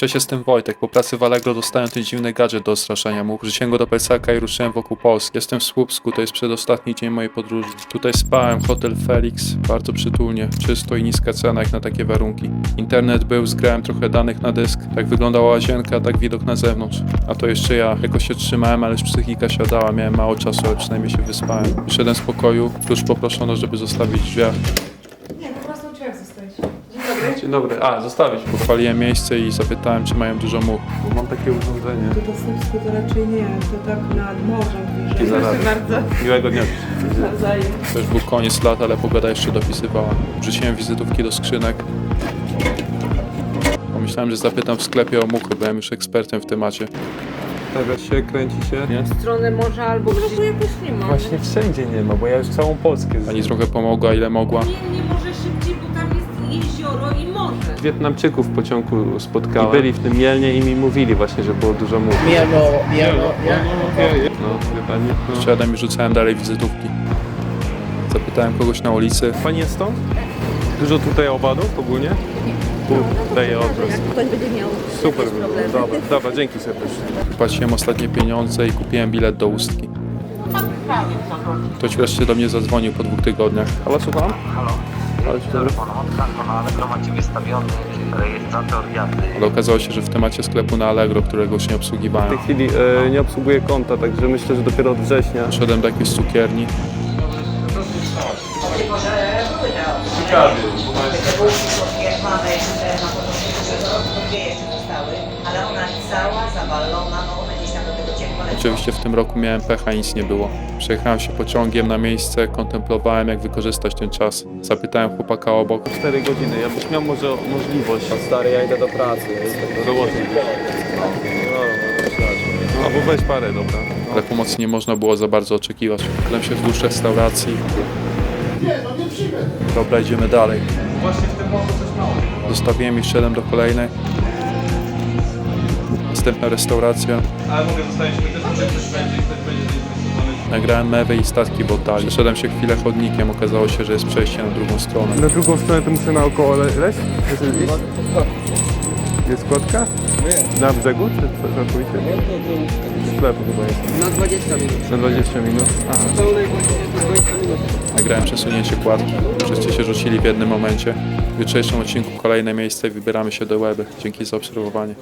Cześć, jestem Wojtek. Po pracy w Allegro dostałem ten dziwny gadżet do odstraszania much. Wrzuciłem go do plecaka i ruszyłem wokół Polski. Jestem w Słupsku, to jest przedostatni dzień mojej podróży. Tutaj spałem, hotel Felix, bardzo przytulnie, czysto i niska cena jak na takie warunki. Internet był, zgrałem trochę danych na dysk. Tak wyglądała łazienka, tak widok na zewnątrz. A to jeszcze ja. Jakoś się trzymałem, ale już psychika siadała, miałem mało czasu, ale przynajmniej się wyspałem. Wyszedłem z pokoju, klucz poproszono, żeby zostawić w drzwiach. Zostawić. Dzień dobry. Dzień dobry. A, zostawić. Pochwaliłem miejsce i zapytałem, czy mają dużo much. Bo mam takie urządzenie. To do Słupsku to raczej nie, to tak nad morzem bliżej. Proszę bardzo. Miłego dnia. Nawzajem. To już był koniec lat, ale pogoda jeszcze dopisywała. Wrzuciłem wizytówki do skrzynek. Pomyślałem, że zapytam w sklepie o muchy, byłem już ekspertem w temacie. Stawia się, kręci się. Nie? Stronę morza albo gdzieś jakoś nie ma. Właśnie wszędzie nie ma, bo ja już całą Polskę z... Pani trochę pomogła, ile mogła. Nie, nie może szybciej, bo jezioro i morze. Wietnamczyków w pociągu spotkałem. I byli w tym Mielnie i mi mówili właśnie, że było dużo much. Mielo, mielo, No, wie pani? No. Szedłem i rzucałem dalej wizytówki. Zapytałem kogoś na ulicy. Pani jest stąd? Dużo tutaj owadów ogólnie? Tu daje. Jak ktoś będzie miał Super, dobra, dobra, dzięki serdecznie. Wypłaciłem ostatnie pieniądze i kupiłem bilet do Ustki. Ktoś wreszcie do mnie zadzwonił po dwóch tygodniach. Halo, słucham? Halo, Ale okazało się, że w temacie sklepu na Allegro, którego już nie W obsługiwałem. tej chwili e, nie obsługuję konta, także myślę, że dopiero od września. Poszedłem do jakiejś cukierni. Jak mamy e, na początku tego roku, to dwie jeszcze zostały, ale ona cała zawalona, no Oczywiście w tym roku miałem pecha i nic nie było. Przejechałem się pociągiem na miejsce, kontemplowałem jak wykorzystać ten czas. Zapytałem chłopaka obok. 4 godziny, ja byś miał może możliwość. Stary, ja idę do pracy. Dołożyć. No, albo weź parę, dobra. ale pomocy nie można było za bardzo oczekiwać. Szedłem się wzdłuż restauracji. Dobra, idziemy dalej. Zostawiłem i szedłem do kolejnej. Następna restauracja. Ale mogę zostawić też, może ktoś będzie, ktoś będzie zainteresowany. Nagrałem mewy i statki w oddali. Przeszedłem się chwilę chodnikiem, okazało się, że jest przejście na drugą stronę. Na drugą stronę to muszę naokoło le- leć? Jest kładka? Na brzegu, czy co całkowicie? Sklep chyba jest. Na 20 minut. Na 20 minut? Aha. Pełnej godziny to 20 minut. Nagrałem przesunięcie kładki. Wszyscy się rzucili w jednym momencie. W jutrzejszym odcinku kolejne miejsce i wybieramy się do Łeby. Dzięki za obserwowanie.